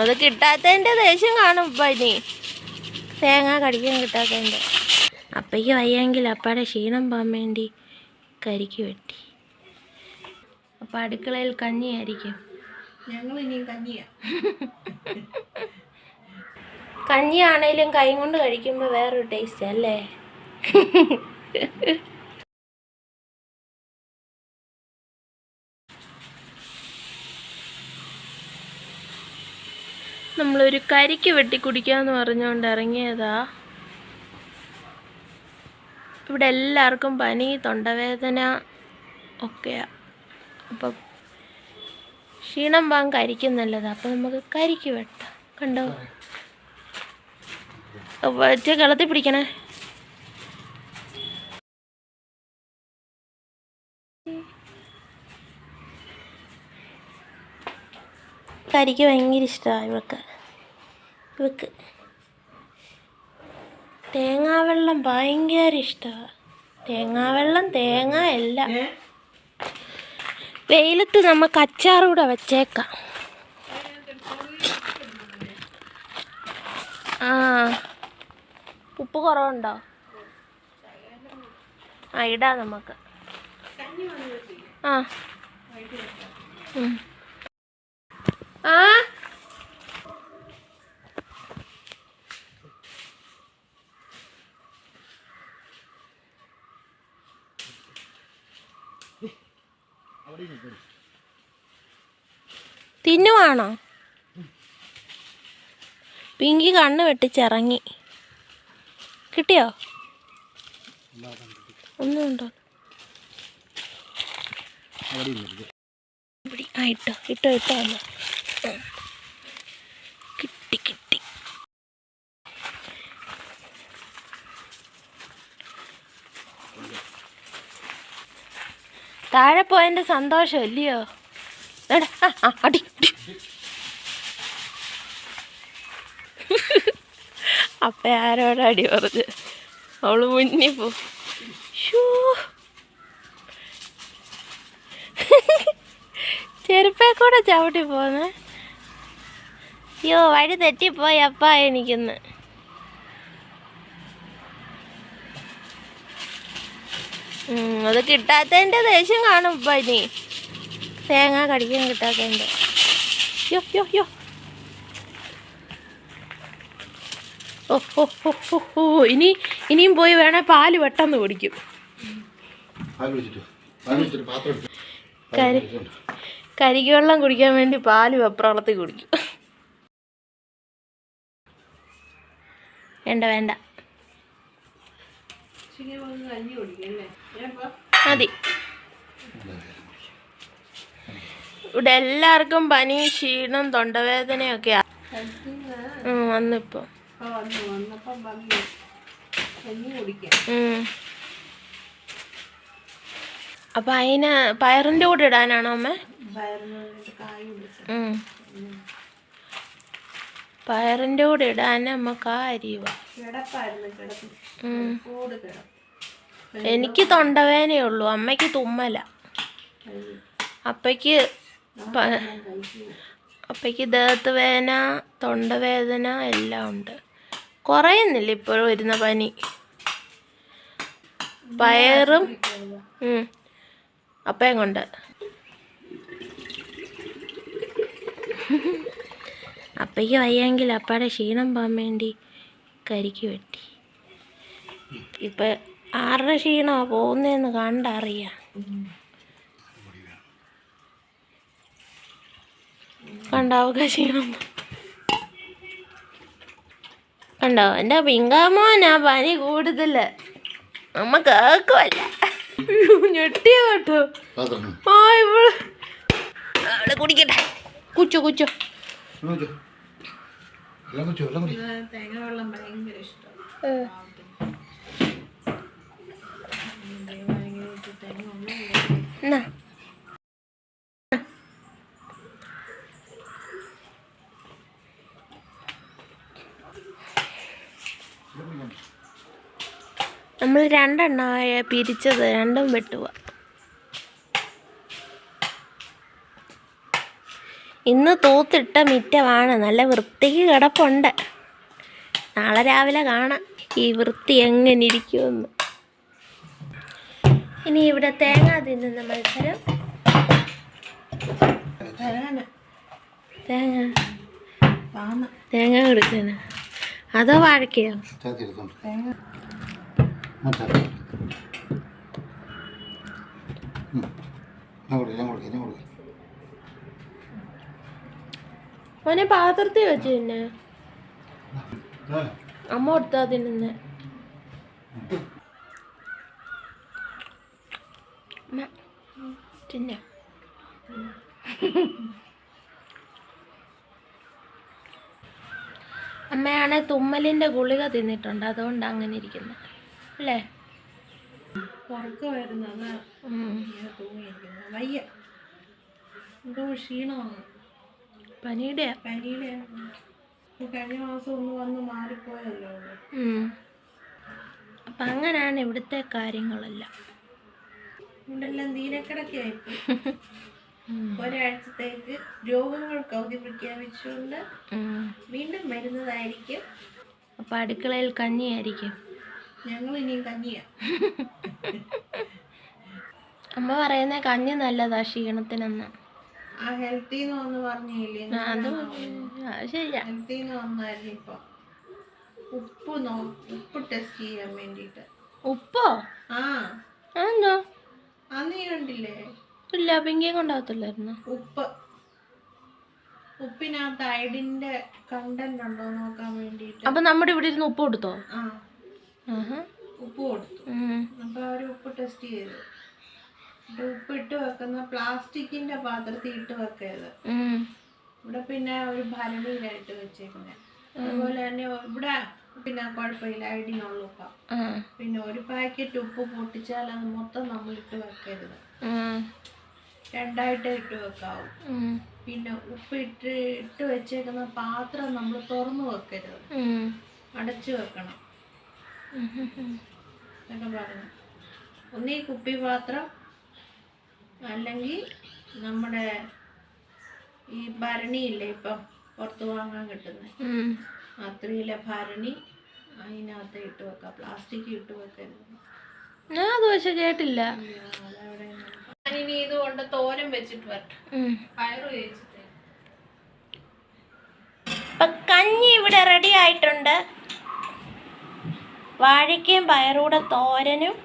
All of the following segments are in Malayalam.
അത് കിട്ടാത്തതിന്റെ ദേഷ്യം കാണും ഇപ്പം ഇനി. തേങ്ങ കടിക്കാൻ കിട്ടാത്തതിന്റെ അപ്പയ്ക്ക് വയ്യെങ്കിൽ അപ്പയുടെ ക്ഷീണം പോകാൻ വേണ്ടി കരിക്ക് വെട്ടി. അപ്പം അടുക്കളയിൽ കഞ്ഞിയായിരിക്കും. ഞങ്ങൾ ഇനിയും കഞ്ഞിയാ. കഞ്ഞിയാണേലും കൈ കൊണ്ട് കഴിക്കുമ്പോൾ വേറൊരു ടേസ്റ്റ് അല്ലേ? നമ്മളൊരു കരിക്ക് വെട്ടി കുടിക്കാന്ന് പറഞ്ഞുകൊണ്ട് ഇറങ്ങിയതാ. ഇവിടെ എല്ലാവർക്കും പനി തൊണ്ടവേദന ഒക്കെയാ. അപ്പം ക്ഷീണം പാൻ കരിക്കും നല്ലതാ. അപ്പം നമുക്ക് കരിക്ക് വെട്ടാം. കണ്ടോ? ഒറ്റ കളത്തിൽ പിടിക്കണേ. കരിക്ക് ഭയങ്കര ഇഷ്ടമാണ് ഇവക്ക്. ഇവക്ക് തേങ്ങാവെള്ളം ഭയങ്കര ഇഷ്ടമാണ് തേങ്ങാവെള്ളം തേങ്ങ എല്ലാം. വെയിലത്ത് നമുക്ക് അച്ചാറൂടെ വെച്ചേക്കാം. ആ. ഉപ്പ് കുറവുണ്ടോ? ആ ഇടാം നമുക്ക് ആ. ആ? തിന്നുവാണോ? പിങ്കി കണ്ണ് വെട്ടിച്ചിറങ്ങി. കിട്ടിയോ? ഒന്നും ഉണ്ടോ? ഇവിടെ ആ ഇട്ടോ ഇട്ടോ ഇട്ടോ ഒന്ന് ഉം. കിട്ടി കിട്ടി താഴെ പോയതിന്റെ സന്തോഷം ഇല്ലയോ? അടി. അപ്പ ആരോട് അടി പറഞ്ഞ്? അവൾ മുന്നി പോ. ചെരുപ്പേ കൂടെ ചവിട്ടി പോന്നെ. അയ്യോ വഴി തെറ്റിപ്പോയി അപ്പ എനിക്കിന്ന്. അത് കിട്ടാത്തതിന്റെ ദേഷ്യം കാണും ഇപ്പം ഇനി. തേങ്ങ കടിക്കാൻ കിട്ടാത്തതിന്റെ യോ യോ യോ ഓ ഇനി ഇനിയും പോയി വേണേ പാൽ പെട്ടെന്ന് കുടിക്കും. കരി കരിക്ക് വെള്ളം കുടിക്കാൻ വേണ്ടി പാൽ വെപ്രാളത്തിൽ കുടിക്കും. വേണ്ട വേണ്ട ഉച്ചയ്ക്ക് വന്ന് കഞ്ഞി കുടിക്കും അല്ലേ ഏപ്പാ മതി. ഇവിടെ എല്ലാവർക്കും പനി ക്ഷീണം തൊണ്ടവേദനയൊക്കെയാ. ഉം, വന്നിപ്പോ. അപ്പൊ അതിന് പയറിന്റെ കൂടെ ഇടാനാണോ അമ്മ? പയറിന്റെ കൂടെ ഇടാൻ നമുക്ക് ആ എനിക്ക് തൊണ്ടവേനയുള്ളൂ അമ്മയ്ക്ക് തുമ്മല. അപ്പയ്ക്ക് അപ്പയ്ക്ക് ദേഹത്ത് വേദന തൊണ്ടവേദന എല്ലാം ഉണ്ട്. കുറയുന്നില്ല ഇപ്പോഴും വരുന്ന പനി. പയറും. അപ്പയും കൊണ്ട്. അപ്പയ്ക്ക് വയ്യെങ്കിൽ അപ്പയുടെ ക്ഷീണം പോകാൻ വേണ്ടി കരിക്ക് വെട്ടി. ഇപ്പം ആരുടെ ക്ഷീണമാണ് പോകുന്നതെന്ന് കണ്ടറിയാം. കണ്ടാവുക ക്ഷീണം കണ്ടോ? എന്റെ പിങ്കാമോനാ പനി കൂടുതൽ അമ്മ കേക്കുമല്ല ഞെട്ടിയ കേട്ടോ. ആ ഇവൾ. കുടിക്കട്ടെ. കുച്ചു കുച്ചു. വെള്ളം കുടി തേങ്ങ വെള്ളം ഭയങ്കര ഇഷ്ടമാണ് നമ്മൾ രണ്ടെണ്ണമായ പിരിച്ചത് രണ്ടും വെട്ടുക ഇന്ന് തൂത്തിട്ട മിറ്റമാണ്. നല്ല വൃത്തിക്ക് കിടപ്പുണ്ട്. നാളെ രാവിലെ കാണാം. ഈ വൃത്തി എങ്ങനെ ഇരിക്കുമെന്ന്. ഇനി ഇവിടെ തേങ്ങ തിന്നുന്ന മത്സരം തേങ്ങ. തേങ്ങ. കൊടുക്കുന്ന. അതോ വാഴക്കയോ? തേങ്ങ. മച്ചാത്തി ഞാൻ കൊടുക്കാം ഞാൻ കൊടുക്കാം ഞാൻ കൊടുക്കാം മോനെ പാത്രത്തിൽ വെച്ച് തിന്നെ. അമ്മ കൊടുത്താ തിന്നുന്നെ. തിന്നെ. അമ്മയാണെ തുമ്മലിന്റെ ഗുളിക തിന്നിട്ടുണ്ട്. അതുകൊണ്ട് അങ്ങനെ ഇരിക്കുന്നു. അല്ലേ? ഉറക്കമായിരുന്നു അതാ തൂങ്ങിയിരിക്കുന്നത് വയ്യ. എന്തോ ക്ഷീണമാണ്. പനിയുടെ പനിയുടെ കഴിഞ്ഞ മാസം ഒന്ന് വന്ന് മാറിപ്പോയല്ലോ. അപ്പം അങ്ങനെയാണ് ഇവിടുത്തെ കാര്യങ്ങളെല്ലാം. ഇവിടെല്ലാം തീരക്കിടക്കായിപ്പോയി ഒരാഴ്ചത്തേക്ക് രോഗങ്ങൾക്ക് അവധി പ്രഖ്യാപിച്ചുകൊണ്ട് വീണ്ടും വരുന്നതായിരിക്കും. അപ്പം അടുക്കളയിൽ കഞ്ഞിയായിരിക്കും. ഞങ്ങൾ ഇനിയും കഞ്ഞിയാ. അമ്മ പറയുന്ന കഞ്ഞി നല്ലതാ ക്ഷീണത്തിനെന്ന്. ആ പറഞ്ഞില്ലേ അത് വന്നായിരുന്നു ഇപ്പൊ. ഉപ്പ് നോ ഉപ്പ് ടെസ്റ്റ് ചെയ്യാൻ വേണ്ടിയിട്ട് ഉപ്പോ? ആ. അതെന്തോ? അന്ന് നീ കണ്ടില്ലേ? ഇല്ല പിങ്കിയും കൊണ്ടാകത്തില്ലായിരുന്നു ഉപ്പ്. ഉപ്പിനകത്ത് അയഡിന്റെ കണ്ടന്റ് ഉണ്ടോ നോക്കാൻ അപ്പം നമ്മുടെ ഇവിടെ ഇരുന്ന് ഉപ്പ് കൊടുത്തോ. ഉപ്പ് കൊടുത്തു. അപ്പൊ അവർ ഉപ്പ് ടെസ്റ്റ് ചെയ്തു. ഉപ്പ് ഇട്ട് വെക്കുന്ന പ്ലാസ്റ്റിക്കിന്റെ പാത്രത്തിൽ ഇട്ട് വെക്കരുത്. ഇവിടെ പിന്നെ ഒരു ഭരണിയിലായിട്ട് വെച്ചേക്കുന്നത് അതുപോലെ തന്നെ ഇവിടെ പിന്നെ കുഴപ്പമില്ല ഐഡിനുള്ള ഉപ്പ പിന്നെ ഒരു പാക്കറ്റ് ഉപ്പ് പൊട്ടിച്ചാൽ അത് മൊത്തം നമ്മൾ ഇട്ട് വെക്കരുത്. രണ്ടായിട്ട് ഇട്ട് വെക്കാവും. പിന്നെ ഉപ്പ് ഇട്ട് ഇട്ട് വെച്ചേക്കുന്ന പാത്രം നമ്മൾ തുറന്നു വെക്കരുത്. അടച്ചു വെക്കണം. എന്നൊക്കെ പറഞ്ഞു. ഒന്നീ കുപ്പി പാത്രം അല്ലെങ്കിൽ നമ്മുടെ ഈ ഭരണിയില്ലേ ഇപ്പം പുറത്ത് വാങ്ങാൻ കിട്ടുന്നത്. അത്രയിലെ ഭരണി അതിനകത്ത് ഇട്ട് വെക്കാം. പ്ലാസ്റ്റിക് ഇട്ട് വെക്കരുത്. ഞാൻ അത് പക്ഷെ കേട്ടില്ല. ഞാനിനി ഇതുകൊണ്ട് തോരൻ വെച്ചിട്ട് വരട്ടെ. പയറ് വേവിച്ചിട്ട്. ഇപ്പം കഞ്ഞി ഇവിടെ റെഡി ആയിട്ടുണ്ട്. വാഴയ്ക്കയും പയറൂടെ തോരനും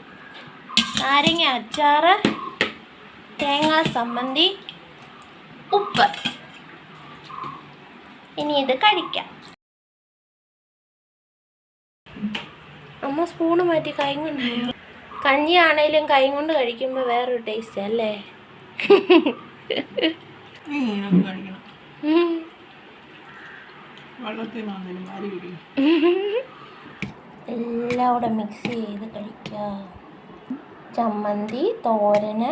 നാരങ്ങ അച്ചാറ് തേങ്ങാ സമ്മന്തി ഉപ്പ്. ഇനി ഇത് കഴിക്കാം. അമ്മ സ്പൂണ് മാറ്റി കൈ കൊണ്ടായോ കഞ്ഞി ആണെങ്കിലും കൈ കൊണ്ട് കഴിക്കുമ്പോൾ വേറൊരു ടേസ്റ്റ് അല്ലേ എല്ലാം കൂടെ മിക്സ് ചെയ്ത് കഴിക്കാം. ചമ്മന്തി തോരന്